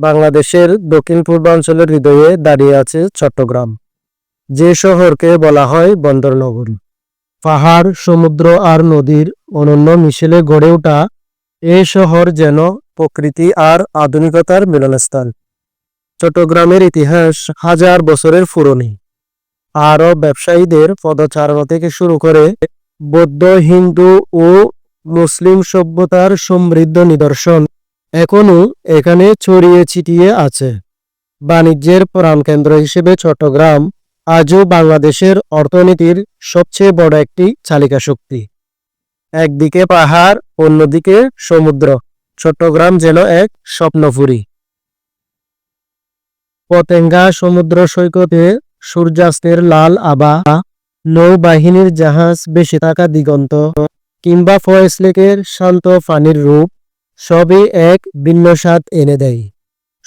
বাংলাদেশের দক্ষিণ পূর্বাঞ্চলের হৃদয়ে দাঁড়িয়ে আছে চট্টগ্রাম, যে শহরকে বলা হয় বন্দর নগরী পাহাড়, সমুদ্র আর নদীর অনন্য মিশেলে গড়ে ওঠা এ শহর যেন প্রকৃতি আর আধুনিকতার মিলনস্থল। চট্টগ্রামের ইতিহাস হাজার বছরের পুরনো। আরও ব্যবসায়ীদের পদচারণা থেকে শুরু করে বৌদ্ধ, হিন্দু ও মুসলিম সভ্যতার সমৃদ্ধ নিদর্শন এখনও এখানে ছড়িয়ে ছিটিয়ে আছে। বাণিজ্যের প্রাণকেন্দ্র হিসেবে চট্টগ্রাম আজও বাংলাদেশের অর্থনীতির সবচেয়ে বড় একটি চালিকা শক্তি। একদিকে পাহাড়, অন্যদিকে সমুদ্র। চট্টগ্রাম যেন এক স্বপ্নপুরী। পতেঙ্গা সমুদ্র সৈকতে সূর্যাস্তের লাল আবা নৌবাহিনীর জাহাজ বেশি থাকা দিগন্ত, কিংবা ফয়েস লেকের শান্ত পানির রূপ সবই এক ভিন্ন স্বাদ এনে দেয়।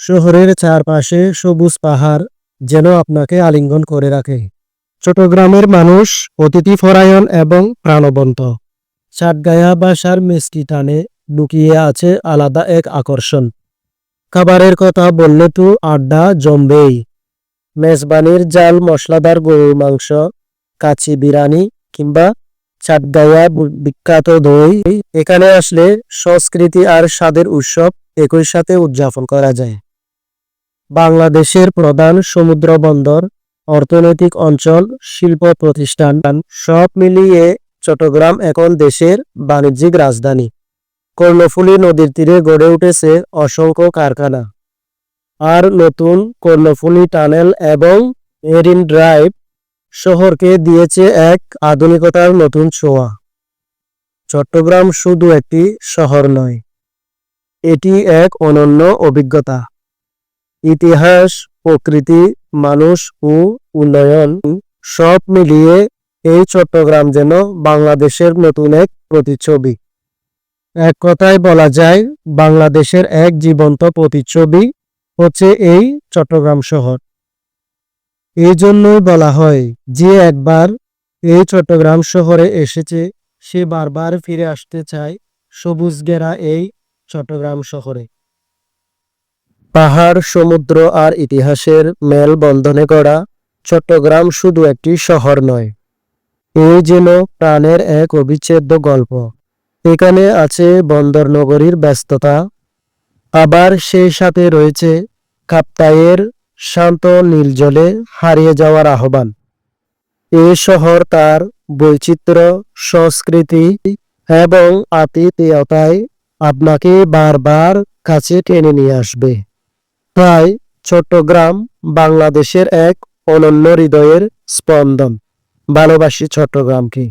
শহরের চারপাশে সবুজ পাহাড় যেন আপনাকে আলিঙ্গন করে রাখে। চট্টগ্রামের মানুষ অতিথি পরায়ণ এবং প্রাণবন্ত। চাটগায়া বাসার মিষ্টি টানে লুকিয়ে আছে আলাদা এক আকর্ষণ। খাবারের কথা বললে তো আড্ডা জমবেই। মেজবানির জাল মশলাদার গরুর মাংস কাচি বিরানি কিংবা চাটগায়া বিখ্যাত দই। এখানে আসলে সংস্কৃতি আর স্বাদের উৎসব একই সাথে উদযাপন করা যায়। বাংলাদেশের প্রধান সমুদ্র বন্দর, অর্থনৈতিক অঞ্চল, শিল্প প্রতিষ্ঠান সব মিলিয়ে চট্টগ্রাম এখন দেশের বাণিজ্যিক রাজধানী। কর্ণফুলী নদীর তীরে গড়ে উঠেছে অসংখ্য কারখানা। আর নতুন কর্ণফুলী টানেল এবং মেরিন ড্রাইভ শহরকে দিয়েছে এক আধুনিকতার নতুন ছোঁয়া। চট্টগ্রাম শুধু একটি শহর নয়, এটি এক অনন্য অভিজ্ঞতা। ইতিহাস, প্রকৃতি, মানুষ ও উন্নয়ন সব মিলিয়ে এই চট্টগ্রাম যেন বাংলাদেশের নতুন এক প্রতিচ্ছবি। এক কথায় বলা যায়, বাংলাদেশের এক জীবন্ত প্রতিচ্ছবি হচ্ছে এই চট্টগ্রাম শহর। এই জন্যই বলা হয় যে একবার এই চট্টগ্রাম শহরে এসেছে, সে বারবার ফিরে আসতে চায় সবুজ ঘেরা এই চট্টগ্রাম শহরে। পাহাড়, সমুদ্র আর ইতিহাসের মেল বন্ধনে গড়া চট্টগ্রাম শুধু একটি শহর নয়, এই যেন প্রাণের এক অবিচ্ছেদ্য গল্প। এখানে আছে বন্দর নগরীর ব্যস্ততা, আবার সেই সাথে রয়েছে কাপ্তাইয়ের শান্ত নীল জলে হারিয়ে যাওয়ার আহ্বান। এ শহর তার বৈচিত্র্য, সংস্কৃতি এবং আতিথেয়তায় আপনাকে বারবার কাছে টেনে নিয়ে আসবে। তাই চট্টগ্রাম বাংলাদেশের এক অনন্য হৃদয়ের স্পন্দন। ভালোবাসি চট্টগ্রামকে।